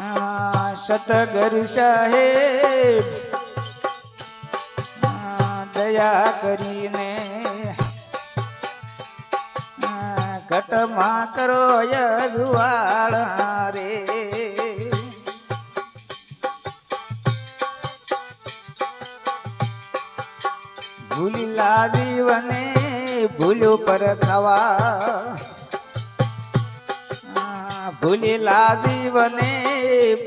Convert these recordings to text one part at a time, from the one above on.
સતગુરુ સાહેબ દયા કરીને ઘટમાં કરો યદુવાળ રે ભૂલી લાદી વને ભૂલ્યું પર ખાવા આ ભૂલી લાદી વને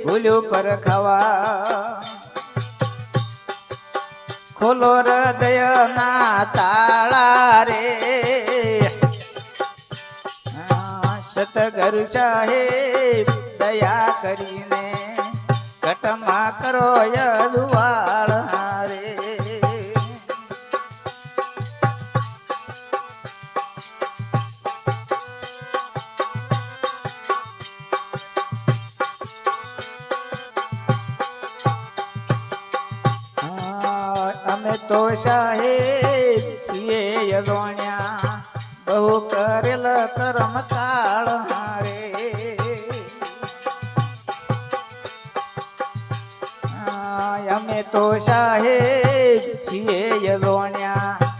ભૂલ્યું પર ખવા. ખોલો હૃદય ના તાળા રે. સતગુરુ સાહેબ, દયા કરીને ઘટમાં કરો યદુવાળ રે. અમે તો સાહેબ છીએ યલોણ્યા બહુ કરેલ કરમ કાળ હારે. અમે તો સાહેબ છીએ યલોણ્યા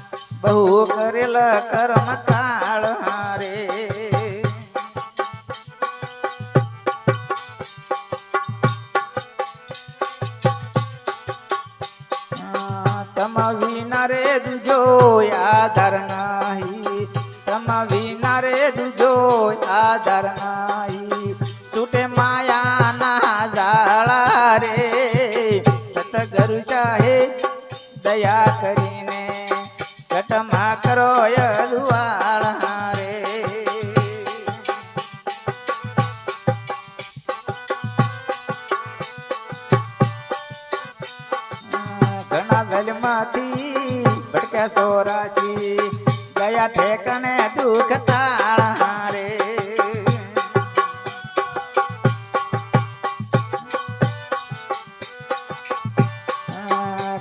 બહુ કરેલ કરમ કાળ તમ વિના રે દુજો આધાર નાહી. તમ વિના રે દુજો આધાર નહીં. છૂટે માયાના જાળા રે. સતગુરુ શાહે દયા કરીને ઘટમાં કરો યદુવાળ રે ભટકે સોરાશી. ગયા ઠેકને દુઃખ તાળા રે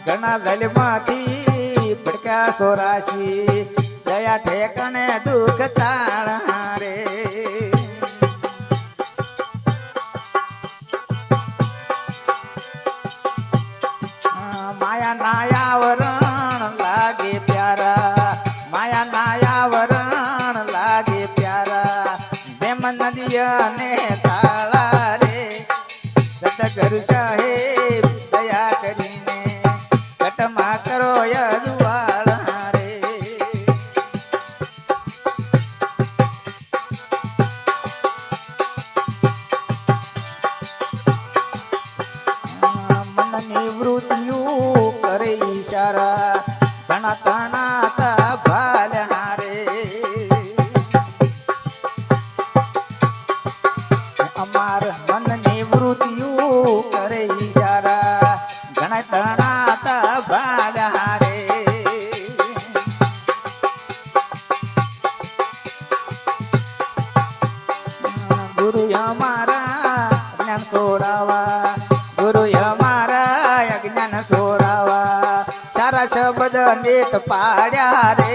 ઘણા ગલમાંથી ભટક્યા સોરાશી. ગયા ઠેકને દુઃખ તાળા સતગુરુ સાહેબ દયા કરીને ઘટમાં કરો યદુવાળ રે મનની વૃત્તિઓ કરે ઈશારા ઘણા રે અમાર તણાતા ભાલ્યા રે ગુરુ અમારા જ્ઞાન સોડાવા ગુરુ અમારા અજ્ઞાન સોડાવા સારા શબ્દ નેત પાડ્યા રે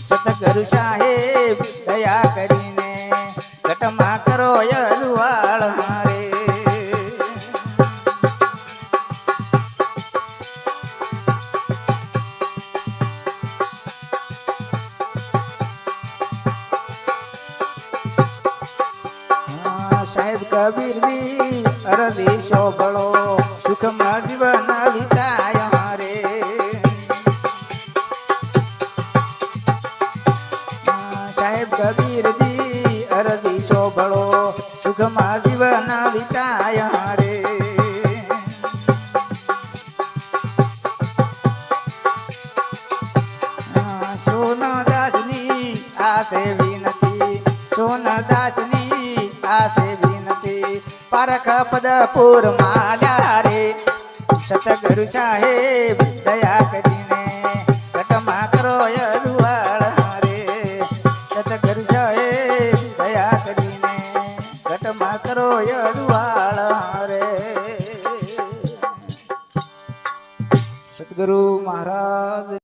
સતગુરુ સાહેબ દયા કરીને ઘટમાં કરો યદુવાળ રે સાહેબ કબીરજી અરદી શોભળો સુખમાં જીવન વિતાય મારે સાહેબ કબીરજી અરદી શોભળો સુખમાં જીવન વિતાય રે હા, સોનદાસની આ વિનતી કપદપુર માલ્યા રે. સતગુરુ સાહેબ, દયા કરીને કટમાં કરો અરુવાળ રે. સતગુરુ સાહેબ, દયા કરીને કટમાં કરો અરુવાળ